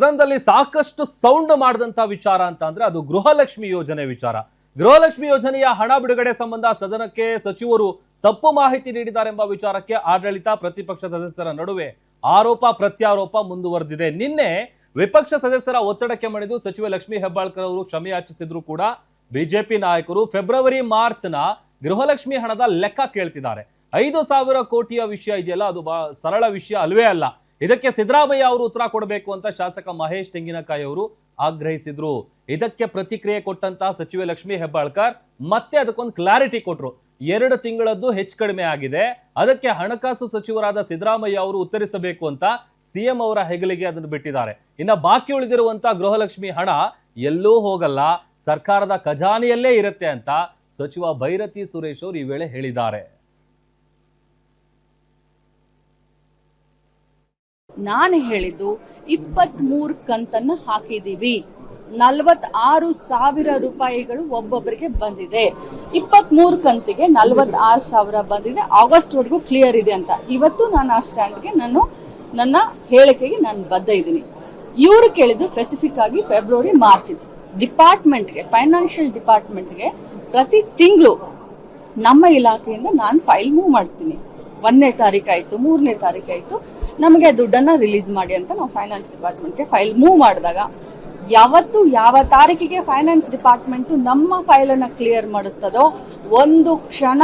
ಸದನದಲ್ಲಿ ಸಾಕಷ್ಟು ಸೌಂಡ್ ಮಾಡಿದಂತ ವಿಚಾರ ಅಂತ ಅಂದ್ರೆ ಅದು ಗೃಹಲಕ್ಷ್ಮಿ ಯೋಜನೆ ವಿಚಾರ. ಗೃಹಲಕ್ಷ್ಮಿ ಯೋಜನೆಯ ಹಣ ಬಿಡುಗಡೆ ಸಂಬಂಧ ಸದನಕ್ಕೆ ಸಚಿವರು ತಪ್ಪು ಮಾಹಿತಿ ನೀಡಿದ್ದಾರೆಂಬ ವಿಚಾರಕ್ಕೆ ಆಡಳಿತ ಪ್ರತಿಪಕ್ಷ ಸದಸ್ಯರ ನಡುವೆ ಆರೋಪ ಪ್ರತ್ಯಾರೋಪ ಮುಂದುವರೆದಿದೆ. ನಿನ್ನೆ ವಿಪಕ್ಷ ಸದಸ್ಯರ ಒತ್ತಡಕ್ಕೆ ಮಣಿದು ಸಚಿವೆ ಲಕ್ಷ್ಮಿ ಹೆಬ್ಬಾಳ್ಕರ್ ಅವರು ಕ್ಷಮೆಯಾಚಿಸಿದ್ರು ಕೂಡ ಬಿಜೆಪಿ ನಾಯಕರು ಫೆಬ್ರವರಿ ಮಾರ್ಚ್ನ ಗೃಹಲಕ್ಷ್ಮಿ ಹಣದ ಲೆಕ್ಕ ಕೇಳ್ತಿದ್ದಾರೆ. ಐದು ಸಾವಿರ ಕೋಟಿಯ ವಿಷಯ ಇದೆಯಲ್ಲ, ಅದು ಸರಳ ವಿಷಯ ಅಲ್ವೇ ಅಲ್ಲ. ಇದಕ್ಕೆ ಸಿದ್ದರಾಮಯ್ಯ ಅವರು ಉತ್ತರ ಕೊಡಬೇಕು ಅಂತ ಶಾಸಕ ಮಹೇಶ್ ತೆಂಗಿನಕಾಯಿ ಅವರು ಆಗ್ರಹಿಸಿದ್ರು. ಇದಕ್ಕೆ ಪ್ರತಿಕ್ರಿಯೆ ಕೊಟ್ಟಂತಹ ಸಚಿವೆ ಲಕ್ಷ್ಮಿ ಹೆಬ್ಬಾಳ್ಕರ್ ಮತ್ತೆ ಅದಕ್ಕೊಂದು ಕ್ಲಾರಿಟಿ ಕೊಟ್ಟರು ಎರಡು ತಿಂಗಳದ್ದು ಹೆಚ್ಚು ಕಡಿಮೆ ಆಗಿದೆ. ಅದಕ್ಕೆ ಹಣಕಾಸು ಸಚಿವರಾದ ಸಿದ್ದರಾಮಯ್ಯ ಅವರು ಉತ್ತರಿಸಬೇಕು ಅಂತ ಸಿಎಂ ಅವರ ಹೆಗಲಿಗೆ ಅದನ್ನು ಬಿಟ್ಟಿದ್ದಾರೆ. ಇನ್ನು ಬಾಕಿ ಉಳಿದಿರುವಂತಹ ಗೃಹಲಕ್ಷ್ಮಿ ಹಣ ಎಲ್ಲೂ ಹೋಗಲ್ಲ. ಸರ್ಕಾರದ ಖಜಾನೆಯಲ್ಲೇ ಇರುತ್ತೆ ಅಂತ ಸಚಿವ ಭೈರತಿ ಸುರೇಶ್ ಅವರು ಈ ವೇಳೆ ಹೇಳಿದ್ದಾರೆ. ನಾನು ಹೇಳಿದ್ದು ಇಪ್ಪತ್ತ್ ಮೂರು ಹಾಕಿದ್ದೀವಿ. ನಲವತ್ತಾರು ಸಾವಿರ ರೂಪಾಯಿಗಳು ಒಬ್ಬೊಬ್ಬರಿಗೆ ಬಂದಿದೆ. ಇಪ್ಪತ್ತ್ ಮೂರು ಕಂತಿಗೆ ನಲವತ್ತಾರು ಸಾವಿರ ಬಂದಿದೆ. ಆಗಸ್ಟ್ ವರೆಗೂ ಕ್ಲಿಯರ್ ಇದೆ ಅಂತ. ಇವತ್ತು ನಾನು ಆ ಸ್ಟ್ಯಾಂಡ್ಗೆ ನಾನು ನನ್ನ ಹೇಳಿಕೆಗೆ ನಾನು ಬದ್ಧ ಇದ್ದೀನಿ. ಇವರು ಕೇಳಿದ್ದು ಸ್ಪೆಸಿಫಿಕ್ ಆಗಿ ಫೆಬ್ರವರಿ ಮಾರ್ಚ್ ಡಿಪಾರ್ಟ್ಮೆಂಟ್ಗೆ ಫೈನಾನ್ಷಿಯಲ್ ಡಿಪಾರ್ಟ್ಮೆಂಟ್ಗೆ ಪ್ರತಿ ತಿಂಗಳು ನಮ್ಮ ಇಲಾಖೆಯಿಂದ ನಾನು ಫೈಲ್ ಮೂವ್ ಮಾಡ್ತೀನಿ. ಒಂದನೇ ತಾರೀಕು ಮೂರನೇ ತಾರೀಕು ನಮಗೆ ದುಡ್ಡನ್ನ ರಿಲೀಸ್ ಮಾಡಿ ಅಂತ ನಾವು ಫೈನಾನ್ಸ್ ಡಿಪಾರ್ಟ್ಮೆಂಟ್ಗೆ ಫೈಲ್ ಮೂವ್ ಮಾಡಿದಾಗ ಯಾವತ್ತು ಯಾವ ತಾರೀಕಿಗೆ ಫೈನಾನ್ಸ್ ಡಿಪಾರ್ಟ್ಮೆಂಟ್ ನಮ್ಮ ಫೈಲ್ ಅನ್ನ ಕ್ಲಿಯರ್ ಮಾಡುತ್ತದೋ ಒಂದು ಕ್ಷಣ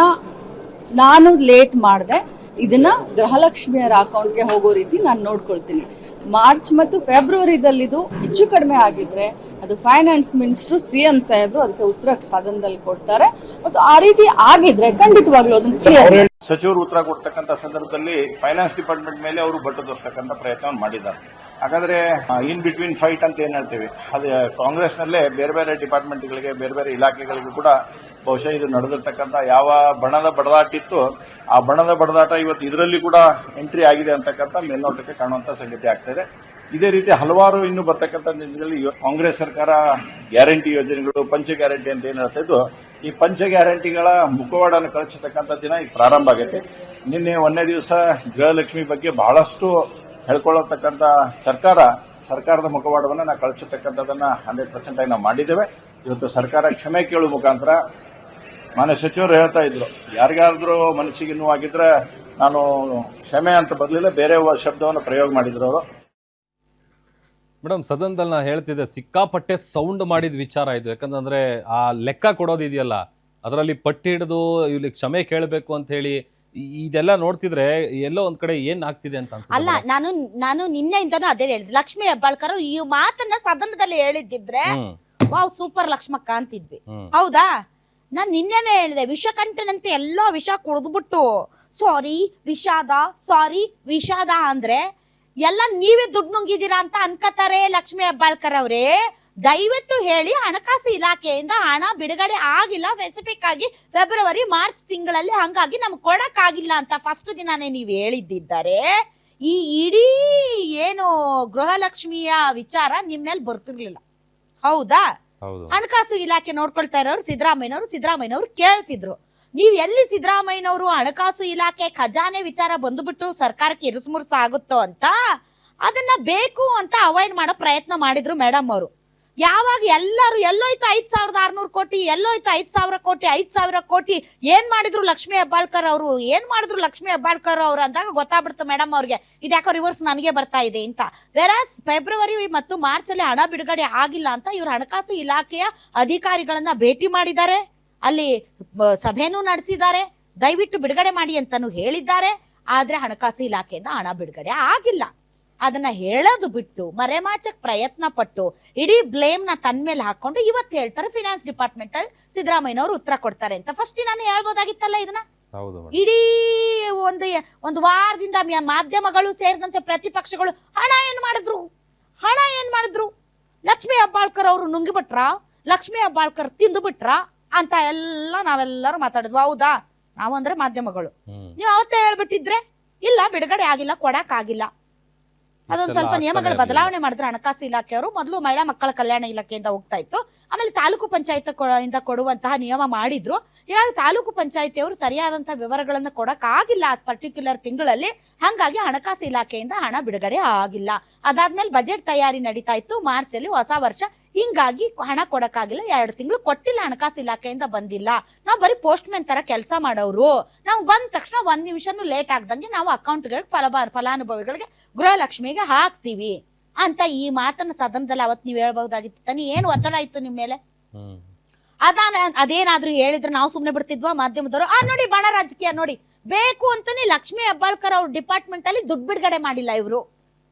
ನಾನು ಲೇಟ್ ಮಾಡಿದೆ, ಇದನ್ನ ಗೃಹಲಕ್ಷ್ಮಿಯರ ಅಕೌಂಟ್ಗೆ ಹೋಗೋ ರೀತಿ ನಾನು ನೋಡ್ಕೊಳ್ತೀನಿ. ಮಾರ್ಚ್ ಮತ್ತು ಫೆಬ್ರವರಿದಲ್ಲಿದು ಹೆಚ್ಚು ಕಡಿಮೆ ಆಗಿದ್ರೆ ಅದು ಫೈನಾನ್ಸ್ ಮಿನಿಸ್ಟರ್ ಸಿಎಂ ಸಾಹೇಬ್ರು ಅದಕ್ಕೆ ಉತ್ತರ ಸದನದಲ್ಲಿ ಕೊಡ್ತಾರೆ. ಮತ್ತು ಆ ರೀತಿ ಆಗಿದ್ರೆ ಖಂಡಿತವಾಗ್ಲೂ ಅದನ್ನು ಕ್ಲಿಯರ್ ಸಚಿವರು ಉತ್ತರ ಕೊಡ್ತಕ್ಕಂಥ ಸಂದರ್ಭದಲ್ಲಿ ಫೈನಾನ್ಸ್ ಡಿಪಾರ್ಟ್ಮೆಂಟ್ ಮೇಲೆ ಅವರು ಬಟ್ಟು ತೋರಿಸ್ತಕ್ಕಂಥ ಪ್ರಯತ್ನ ಮಾಡಿದ್ದಾರೆ. ಹಾಗಾದ್ರೆ ಇನ್ ಬಿಟ್ವೀನ್ ಫೈಟ್ ಅಂತ ಏನ್ ಹೇಳ್ತೀವಿ? ಅದು ಕಾಂಗ್ರೆಸ್ನಲ್ಲೇ ಬೇರೆ ಬೇರೆ ಡಿಪಾರ್ಟ್ಮೆಂಟ್ಗಳಿಗೆ ಬೇರೆ ಬೇರೆ ಇಲಾಖೆಗಳಿಗೂ ಕೂಡ ಬಹುಶಃ ಇದು ನಡೆದಿರ್ತಕ್ಕಂಥ ಯಾವ ಬಣದ ಬಡದಾಟಿತ್ತು, ಆ ಬಣದ ಬಡದಾಟ ಇವತ್ತು ಇದರಲ್ಲಿ ಕೂಡ ಎಂಟ್ರಿ ಆಗಿದೆ ಅಂತಕ್ಕಂಥ ಮೇಲ್ನೋಟಕ್ಕೆ ಕಾಣುವಂತ ಸಂಗತಿ ಆಗ್ತದೆ ಇದೇ. ರೀತಿ ಹಲವಾರು ಇನ್ನು ಬರ್ತಕ್ಕಂಥ ದಿನಗಳಲ್ಲಿ ಕಾಂಗ್ರೆಸ್ ಸರ್ಕಾರ ಗ್ಯಾರಂಟಿ ಯೋಜನೆಗಳು, ಪಂಚ ಗ್ಯಾರಂಟಿ ಅಂತ ಏನು ಹೇಳ್ತಾ ಈ ಪಂಚ ಗ್ಯಾರಂಟಿಗಳ ಮುಖವಾಡನ್ನು ಕಳಿಸತಕ್ಕಂಥ ದಿನ ಈಗ ಪ್ರಾರಂಭ ಆಗೈತೆ. ನಿನ್ನೆ ಒಂದನೇ ದಿವಸ ಗೃಹಲಕ್ಷ್ಮಿ ಬಗ್ಗೆ ಬಹಳಷ್ಟು ಹೇಳ್ಕೊಳ್ಳತಕ್ಕಂಥ ಸರ್ಕಾರ, ಸರ್ಕಾರದ ಮುಖವಾಡವನ್ನು ನಾವು ಕಳಿಸತಕ್ಕಂಥದ್ದನ್ನು ಹಂಡ್ರೆಡ್ ಪರ್ಸೆಂಟ್ ಆಗಿ ನಾವು ಮಾಡಿದ್ದೇವೆ. ಇವತ್ತು ಸರ್ಕಾರ ಕ್ಷಮೆ ಕೇಳುವ ಮುಖಾಂತರ ಮಾನ್ಯ ಸಚಿವರು ಹೇಳ್ತಾ ಇದ್ರು ಯಾರಿಗಾದ್ರೂ ಮನಸ್ಸಿಗೆ ನೋವಾಗಿದ್ರೆ ನಾನು ಕ್ಷಮೆ ಅಂತ ಬದಲಿಲ್ಲ ಬೇರೆ ಶಬ್ದವನ್ನು ಪ್ರಯೋಗ ಮಾಡಿದ್ರು ಅವರು. ಮೇಡಮ್ ಸದನದಲ್ಲಿ ನಾ ಹೇಳ್ತಿದ್ದೆ ಸಿಕ್ಕಾಪಟ್ಟೆ ಸೌಂಡ್ ಮಾಡಿದ ವಿಚಾರ ಇದು. ಯಾಕಂತಂದ್ರೆ ಆ ಲೆಕ್ಕ ಕೊಡೋದಿದೆಯಲ್ಲ ಅದರಲ್ಲಿ ಪಟ್ಟಿ ಹಿಡಿದು ಇಲ್ಲಿ ಕ್ಷಮೆ ಕೇಳಬೇಕು ಅಂತ ಹೇಳಿ ಇದೆಲ್ಲ ನೋಡ್ತಿದ್ರೆ ಎಲ್ಲೋ ಒಂದ್ ಕಡೆ ಏನ್ ಆಗ್ತಿದೆ ಅಂತ ಅನ್ಸುತ್ತೆ ಅಲ್ಲ. ನಾನು ನಾನು ನಿನ್ನೆಯಿಂದನೂ ಅದೇ ಹೇಳಿದ್ ಲಕ್ಷ್ಮಿ ಹೆಬ್ಬಾಳ್ಕರ್ ಈ ಮಾತನ್ನ ಸದನದಲ್ಲಿ ಹೇಳಿದ್ದಿದ್ರೆ ವಾವ್ ಸೂಪರ್ ಲಕ್ಷ್ಮಕ್ಕ ಅಂತಿದ್ವಿ. ಹೌದಾ? ನಾನ್ ನಿನ್ನೆ ಹೇಳಿದೆ ವಿಷಕಂಠನಂತೆ ಎಲ್ಲ ವಿಷ ಕುಡಿದ್ಬಿಟ್ಟು ಸಾರಿ ವಿಷಾದ ಸಾರಿ ವಿಷಾದ ಅಂದ್ರೆ, ಎಲ್ಲ ನೀವೇ ದುಡ್ಡು ನುಂಗಿದ್ದೀರಾ ಅಂತ ಅನ್ಕೋತಾರೆ ಲಕ್ಷ್ಮಿ ಹೆಬ್ಬಾಳ್ಕರ್ ಅವರೇ. ದಯವಿಟ್ಟು ಹೇಳಿ ಹಣಕಾಸು ಇಲಾಖೆಯಿಂದ ಹಣ ಬಿಡುಗಡೆ ಆಗಿಲ್ಲ. ಸ್ಪೆಸಿಫಿಕ್ ಆಗಿ ಫೆಬ್ರವರಿ ಮಾರ್ಚ್ ತಿಂಗಳಲ್ಲಿ ಹಂಗಾಗಿ ನಮ್ಗೆ ಕೊಡೋಕ್ಕಾಗಿಲ್ಲ ಅಂತ ಫಸ್ಟ್ ದಿನಾನೇ ನೀವು ಹೇಳಿದ್ದಿದ್ದಾರೆ, ಈ ಇಡೀ ಏನು ಗೃಹಲಕ್ಷ್ಮಿಯ ವಿಚಾರ ನಿಮ್ಮ ಮೇಲೆ ಬರ್ತಿರ್ಲಿಲ್ಲ. ಹೌದಾ? ಹಣಕಾಸು ಇಲಾಖೆ ನೋಡ್ಕೊಳ್ತಾ ಇರೋರು ಸಿದ್ದರಾಮಯ್ಯನವರು ಸಿದ್ದರಾಮಯ್ಯನವರು ಕೇಳ್ತಿದ್ರು. ನೀವು ಎಲ್ಲಿ ಸಿದ್ದರಾಮಯ್ಯನವರು ಹಣಕಾಸು ಇಲಾಖೆ ಖಜಾನೆ ವಿಚಾರ ಬಂದುಬಿಟ್ಟು ಸರ್ಕಾರಕ್ಕೆ ಇರುಸುಮುರುಸು ಆಗುತ್ತೋ ಅಂತ ಅದನ್ನ ಬೇಕು ಅಂತ ಅವಾಯ್ಡ್ ಮಾಡೋ ಪ್ರಯತ್ನ ಮಾಡಿದ್ರು ಮೇಡಮ್ ಅವರು. ಯಾವಾಗ ಎಲ್ಲರೂ ಎಲ್ಲೋಯ್ತು ಐದು ಸಾವಿರದ ಆರ್ನೂರು ಕೋಟಿ, ಎಲ್ಲೋಯ್ತು ಐದು ಸಾವಿರ ಕೋಟಿ, ಐದ್ ಸಾವಿರ ಕೋಟಿ, ಏನು ಮಾಡಿದ್ರು ಲಕ್ಷ್ಮಿ ಹೆಬ್ಬಾಳ್ಕರ್ ಅವರು, ಏನು ಮಾಡಿದ್ರು ಲಕ್ಷ್ಮಿ ಹೆಬ್ಬಾಳ್ಕರ್ ಅವರು ಅಂದಾಗ ಗೊತ್ತಾಗ್ಬಿಡ್ತು ಮೇಡಮ್ ಅವ್ರಿಗೆ, ಇದ್ಯಾಕೋ ರಿವರ್ಸ್ ನನಗೆ ಬರ್ತಾ ಇದೆ ಅಂತ. ವೆರಾಸ್ ಫೆಬ್ರವರಿ ಮತ್ತು ಮಾರ್ಚ್ ಅಲ್ಲಿ ಹಣ ಬಿಡುಗಡೆ ಆಗಿಲ್ಲ ಅಂತ ಇವರು ಹಣಕಾಸು ಇಲಾಖೆಯ ಅಧಿಕಾರಿಗಳನ್ನು ಭೇಟಿ ಮಾಡಿದ್ದಾರೆ. ಅಲ್ಲಿ ಸಭೆನೂ ನಡೆಸಿದ್ದಾರೆ. ದಯವಿಟ್ಟು ಬಿಡುಗಡೆ ಮಾಡಿ ಅಂತಲೂ ಹೇಳಿದ್ದಾರೆ. ಆದ್ರೆ ಹಣಕಾಸು ಇಲಾಖೆಯಿಂದ ಹಣ ಬಿಡುಗಡೆ ಆಗಿಲ್ಲ. ಅದನ್ನ ಹೇಳೋದು ಬಿಟ್ಟು ಮರೆಮಾಚಕ್ ಪ್ರಯತ್ನ ಪಟ್ಟು ಇಡೀ ಬ್ಲೇಮ್ನ ತನ್ ಮೇಲೆ ಹಾಕೊಂಡು ಇವತ್ತು ಹೇಳ್ತಾರೆ ಫಿನಾನ್ಸ್ ಡಿಪಾರ್ಟ್ಮೆಂಟ್ ಅಲ್ಲಿ ಸಿದ್ದರಾಮಯ್ಯನವರು ಉತ್ತರ ಕೊಡ್ತಾರೆ ಅಂತ. ಫಸ್ಟ್ ನಾನು ಹೇಳ್ಬೋದಾಗಿತ್ತಲ್ಲ ಇದನ್ನ? ಇಡೀ ಒಂದು ಒಂದು ವಾರದಿಂದ ಮಾಧ್ಯಮಗಳು ಸೇರಿದಂತೆ ಪ್ರತಿಪಕ್ಷಗಳು ಹಣ ಏನ್ ಮಾಡಿದ್ರು? ಹಣ ಏನ್ ಮಾಡಿದ್ರು? ಲಕ್ಷ್ಮೀ ಹೆಬ್ಬಾಳ್ಕರ್ ಅವರು ನುಂಗಿಬಿಟ್ರ? ಲಕ್ಷ್ಮೀ ಹೆಬ್ಬಾಳ್ಕರ್ ತಿಂದು ಬಿಟ್ರ ಅಂತ ಎಲ್ಲ ನಾವೆಲ್ಲರೂ ಮಾತಾಡಿದ್ವಿ. ಹೌದಾ? ನಾವಂದ್ರೆ ಮಾಧ್ಯಮಗಳು. ಹ್ಮ್. ನೀವು ಅವತ್ತೇ ಹೇಳ್ಬಿಟ್ಟಿದ್ರೆ ಇಲ್ಲ ಬಿಡುಗಡೆ ಆಗಿಲ್ಲ ಕೊಡಕ್ ಆಗಿಲ್ಲ. ಅದೊಂದ್ ಸ್ವಲ್ಪ ನಿಯಮಗಳ ಬದಲಾವಣೆ ಮಾಡಿದ್ರು ಹಣಕಾಸು ಇಲಾಖೆಯವರು ಮೊದಲು ಮಹಿಳಾ ಮಕ್ಕಳ ಕಲ್ಯಾಣ ಇಲಾಖೆಯಿಂದ ಹೋಗ್ತಾ ಇತ್ತು. ಆಮೇಲೆ ತಾಲೂಕು ಪಂಚಾಯತ್ ಇಂದ ಕೊಡುವಂತಹ ನಿಯಮ ಮಾಡಿದ್ರು. ಇವಾಗ ತಾಲೂಕು ಪಂಚಾಯತಿಯವರು ಸರಿಯಾದಂತಹ ವಿವರಗಳನ್ನ ಕೊಡಕ್ಕಾಗಿಲ್ಲ ಆ ಪರ್ಟಿಕ್ಯುಲರ್ ತಿಂಗಳಲ್ಲಿ. ಹಂಗಾಗಿ ಹಣಕಾಸು ಇಲಾಖೆಯಿಂದ ಹಣ ಬಿಡುಗಡೆ ಆಗಿಲ್ಲ. ಅದಾದ್ಮೇಲೆ ಬಜೆಟ್ ತಯಾರಿ ನಡೀತಾ ಇತ್ತು. ಮಾರ್ಚ್ ಅಲ್ಲಿ ಹೊಸ ವರ್ಷ ಹಿಂಗಾಗಿ ಹಣ ಕೊಡಕ್ಕಾಗಿಲ್ಲ ಎರಡು ತಿಂಗಳು ಕೊಟ್ಟಿಲ್ಲ ಹಣಕಾಸು ಇಲಾಖೆಯಿಂದ ಬಂದಿಲ್ಲ. ನಾವು ಬರೀ ಪೋಸ್ಟ್ ಮ್ಯಾನ್ ತರ ಕೆಲಸ ಮಾಡೋರು ನಾವು ಬಂದ ತಕ್ಷಣ ಒಂದ್ ನಿಮಿಷನೂ ಲೇಟ್ ಆಗ್ದಂಗೆ ನಾವು ಅಕೌಂಟ್ಗಳಿಗೆ ಫಲಬಾರ ಫಲಾನುಭವಿಗಳಿಗೆ ಗೃಹಲಕ್ಷ್ಮಿಗೆ ಹಾಕ್ತೀವಿ. ಅಂತ ಈ ಮಾತನ್ನ ಸದನದಲ್ಲಿ ಅವತ್ತು ನೀವು ಹೇಳ್ಬಹುದಾಗಿತ್ತು. ತಾನೇ ಏನು ಒತ್ತಡ ಇತ್ತು ನಿಮ್ಮ ಮೇಲೆ. ಅದಾನ ಅದೇನಾದ್ರೂ ಹೇಳಿದ್ರೆ ನಾವು ಸುಮ್ನೆ ಬಿಡ್ತಿದ್ವಾ ಮಾಧ್ಯಮದವರು? ಆ ನೋಡಿ ಬಣ ರಾಜಕೀಯ ನೋಡಿ. ಬೇಕು ಅಂತಾನೆ ಲಕ್ಷ್ಮಿ ಹೆಬ್ಬಾಳ್ಕರ್ ಅವ್ರ ಡಿಪಾರ್ಟ್ಮೆಂಟ್ ಅಲ್ಲಿ ದುಡ್ಡು ಬಿಡುಗಡೆ ಮಾಡಿಲ್ಲ ಇವರು.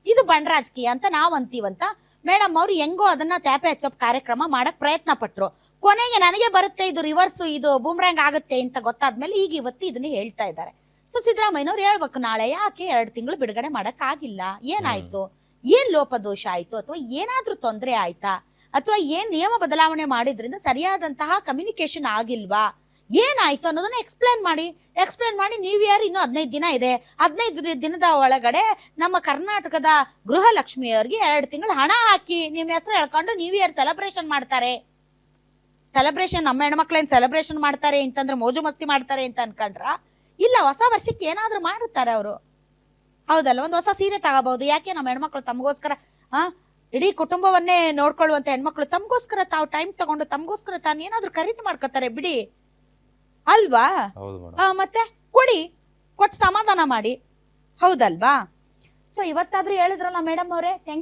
ಇದು ಬಣ ರಾಜಕೀಯ ಅಂತ ನಾವ್ ಅಂತೀವಂತ ಮೇಡಮ್, ಅವ್ರು ಹೆಂಗೋ ಅದನ್ನ ತ್ಯಾಪೆ ಹಚ್ಚೋಪ್ ಕಾರ್ಯಕ್ರಮ ಮಾಡಕ್ ಪ್ರಯತ್ನ ಪಟ್ರು. ಕೊನೆಗೆ ನನಗೆ ಬರುತ್ತೆ ಇದು ರಿವರ್ಸ್ ಇದು ಬೂಮ್ರಾಂಗ್ ಆಗುತ್ತೆ ಅಂತ ಗೊತ್ತಾದ್ಮೇಲೆ ಈಗ ಇವತ್ತು ಇದನ್ನ ಹೇಳ್ತಾ ಇದ್ದಾರೆ. ಸೊ ಸಿದ್ದರಾಮಯ್ಯನವ್ರು ಹೇಳ್ಬೇಕು, ನಾಳೆ ಯಾಕೆ ಎರಡು ತಿಂಗಳು ಬಿಡುಗಡೆ ಮಾಡಕ್ ಆಗಿಲ್ಲ? ಏನಾಯ್ತು? ಏನ್ ಲೋಪದೋಷ ಆಯ್ತು? ಅಥವಾ ಏನಾದ್ರೂ ತೊಂದರೆ ಆಯ್ತಾ? ಅಥವಾ ಏನ್ ನಿಯಮ ಬದಲಾವಣೆ ಮಾಡಿದ್ರಿಂದ ಸರಿಯಾದಂತಹ ಕಮ್ಯುನಿಕೇಶನ್ ಆಗಿಲ್ವಾ? ಏನಾಯ್ತು ಅನ್ನೋದನ್ನ ಎಕ್ಸ್ಪ್ಲೇನ್ ಮಾಡಿ ಎಕ್ಸ್ಪ್ಲೇನ್ ಮಾಡಿ ನ್ಯೂ ಇಯರ್ ಇನ್ನು ಹದಿನೈದು ದಿನ ಇದೆ. ಹದಿನೈದು ದಿನದ ಒಳಗಡೆ ನಮ್ಮ ಕರ್ನಾಟಕದ ಗೃಹಲಕ್ಷ್ಮಿಯವರಿಗೆ ಎರಡು ತಿಂಗಳು ಹಣ ಹಾಕಿ ನಿಮ್ಮ ಹೆಸರು ಹೇಳ್ಕೊಂಡು ನ್ಯೂ ಇಯರ್ ಸೆಲೆಬ್ರೇಷನ್ ಮಾಡ್ತಾರೆ. ಸೆಲೆಬ್ರೇಷನ್ ನಮ್ಮ ಹೆಣ್ಮಕ್ಳೇನು ಸೆಲೆಬ್ರೇಷನ್ ಮಾಡ್ತಾರೆ ಅಂತಂದ್ರೆ ಮೋಜು ಮಸ್ತಿ ಮಾಡ್ತಾರೆ ಅಂತ ಅನ್ಕೊಂಡ್ರ? ಇಲ್ಲ, ಹೊಸ ವರ್ಷಕ್ಕೆ ಏನಾದರೂ ಮಾಡುತ್ತಾರೆ ಅವರು. ಹೌದಲ್ಲ, ಒಂದು ಹೊಸ ಸೀರೆ ತಗೋಬಹುದು. ಯಾಕೆ ನಮ್ಮ ಹೆಣ್ಮಕ್ಳು ತಮಗೋಸ್ಕರ, ಆ, ಇಡೀ ಕುಟುಂಬವನ್ನೇ ನೋಡ್ಕೊಳ್ಳುವಂಥ ಹೆಣ್ಮಕ್ಳು ತಮಗೋಸ್ಕರ ತಾವು ಟೈಮ್ ತಗೊಂಡು ತಮಗೋಸ್ಕರ ತಾನು ಏನಾದರೂ ಖರೀದಿ ಮಾಡ್ಕೋತಾರೆ, ಬಿಡಿ. ಅಲ್ವಾ? ಹೌದು ಮೇಡಮ್. ಆ, ಮತ್ತೆ ಕೊಡಿ ಕೊಟ್ಟು ಸಮಾಧಾನ ಮಾಡಿ. ಹೌದಲ್ವಾ? ಸೊ ಇವತ್ತಾದ್ರೂ ಹೇಳಿದ್ರಲ್ಲ ಮೇಡಮ್ ಅವರೇ ಥ್ಯಾಂಕ್